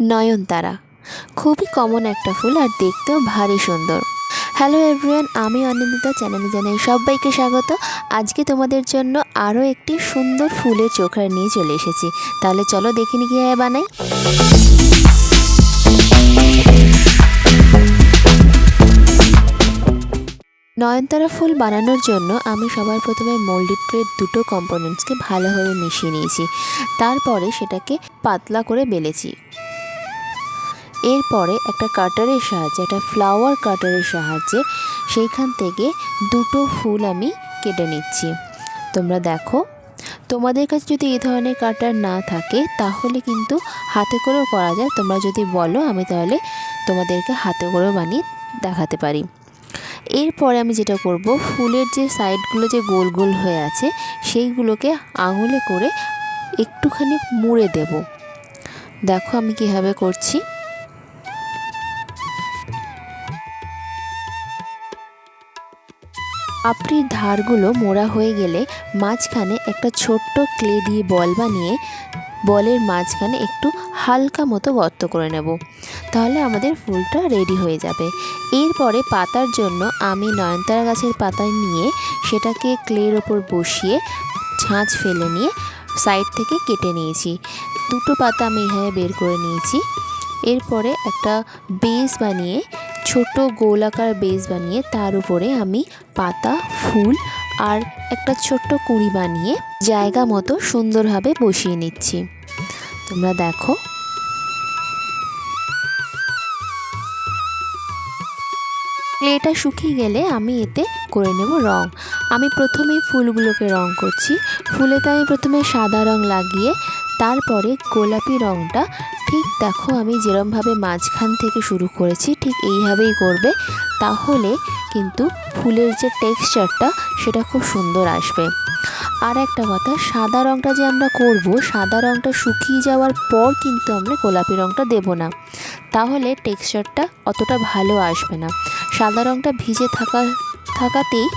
নয়নতারা খুবই কমন একটা ফুল আর দেখতেও ভারী সুন্দর। হ্যালো এভরিওয়ান আমি অনিন্দিতা, চ্যানেলে জানাই সবাইকে স্বাগত। আজকে তোমাদের জন্য আরও একটি সুন্দর ফুলের চোখা নিয়ে চলে এসেছি। তাহলে চলো দেখে নি কীভাবে বানাই। নয়নতারা ফুল বানানোর জন্য আমি সবার প্রথমে মোল্ডেড প্লেট দুটো কম্পোনেন্টসকে ভালোভাবে মিশিয়ে নিয়েছি। তারপরে সেটাকে পাতলা করে বেলেছি। এরপরে একটা কাটারের সাহায্যে, একটা ফ্লাওয়ার কাটারের সাহায্যে সেইখান থেকে দুটো ফুল আমি কেটে নিচ্ছি। তোমরা দেখো, তোমাদের কাছে যদি এই ধরনের কাটার না থাকে, তাহলে কিন্তু হাতে করেও করা যায়। তোমরা যদি বলো, আমি তাহলে তোমাদেরকে হাতে করেও বানিয়ে দেখাতে পারি। এরপরে আমি যেটা করব, ফুলের যে সাইডগুলো যে গোল গোল হয়ে আছে, সেইগুলোকে আঙুলে করে একটুখানি মুড়ে দেব। দেখো আমি কীভাবে করছি। আপরির ধারগুলো মোড়া হয়ে গেলে মাঝখানে একটা ছোট্ট ক্লে দিয়ে বল বানিয়ে বলের মাঝখানে একটু হালকা মতো গর্ত করে নেব। তাহলে আমাদের ফুলটা রেডি হয়ে যাবে। এরপরে পাতার জন্য আমি নয়নতারা গাছের পাতা নিয়ে সেটাকে ক্লের ওপর বসিয়ে ঝাঁঝ ফেলে নিয়ে সাইড থেকে কেটে নিয়েছি। দুটো পাতা আমি এইভাবে বের করে নিয়েছি। এরপরে একটা বেস বানিয়ে ছোট গোলাকার বেস বানিয়ে তার উপরে আমি পাতা, ফুল আর একটা ছোট্ট কুঁড়ি বানিয়ে জায়গা মতো সুন্দরভাবে বসিয়ে নিচ্ছি। তোমরা দেখো। ক্লেটা শুকিয়ে গেলে আমি এতে করে নেব রং। আমি প্রথমেই ফুলগুলোকে রং করছি। ফুলেতে আমি প্রথমে সাদা রং লাগিয়ে তারপরে গোলাপি রংটা ঠিক দেখো আমি যেরমভাবে মাঝখান থেকে শুরু করেছি, ঠিক এইভাবেই করবে। তাহলে কিন্তু ফুলের যে টেক্সচারটা, সেটা খুব সুন্দর আসবে। আর একটা কথা, সাদা রঙটা যে আমরা করব, সাদা রঙটা শুকিয়ে যাওয়ার পর কিন্তু আমরা গোলাপি রঙটা দেব না। তাহলে টেক্সচারটা অতটা ভালো আসবে না। সাদা রঙটা ভিজে থাকা, থাকাতেই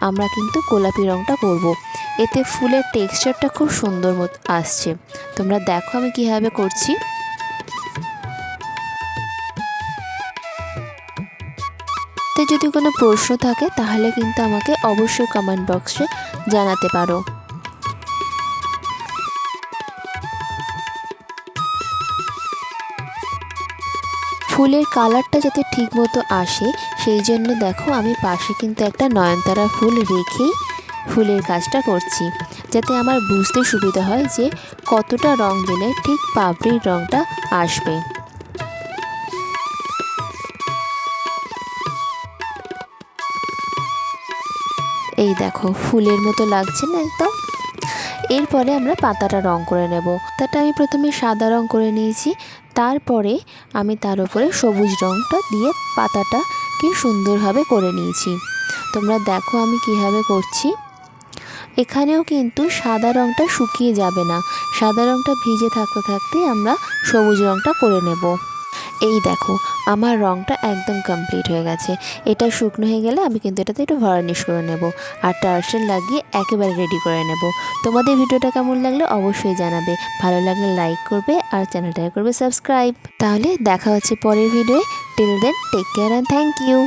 আমরা কিন্তু গোলাপি রঙটা করব। এতে ফুলের টেক্সচারটা খুব সুন্দর মতো আসছে। তোমরা দেখো আমি কীভাবে করছি। তে যদি কোনো প্রশ্ন থাকে, তাহলে কিন্তু আমাকে অবশ্যই কমেন্ট বক্সে জানাতে পারো। ফুলের কালারটা যাতে ঠিক মতো আসে, সেই জন্য দেখো আমি পাশে কিন্তু একটা নয়নতারা ফুল রেখেই ফুলের কাজটা করছি। যাতে আমার বুঝতে সুবিধা হয় যে কতটা রং দিলে ঠিক পাপড়ির রংটা আসবে। এই দেখো, ফুলের মতো লাগছে না একদম? এরপরে আমরা পাতাটা রং করে নেব। তাটা আমি প্রথমে সাদা রং করে নিয়েছি, তারপরে আমি তার উপরে সবুজ রংটা দিয়ে পাতাটাকে সুন্দরভাবে করে নিয়েছি। তোমরা দেখো আমি কীভাবে করছি। এখানেও কিন্তু সাদা রংটা শুকিয়ে যাবে না। সাদা রংটা ভিজে থাকতে থাকতে আমরা সবুজ রংটা করে নেব। এই দেখো, আমার রংটা একদম কমপ্লিট হয়ে গেছে। এটা শুকনো হয়ে গেলে আমি কিন্তু এটাতে একটু ভার্নিশ করে নেব। আর টার্সেল লাগিয়ে একেবারে রেডি করে নেব। তোমাদের ভিডিওটা কেমন লাগলে অবশ্যই জানাবে। ভালো লাগলে লাইক করবে আর চ্যানেলটাকে করবে সাবস্ক্রাইব তাহলে দেখা হচ্ছে পরের ভিডিওয়ে till then take care and thank you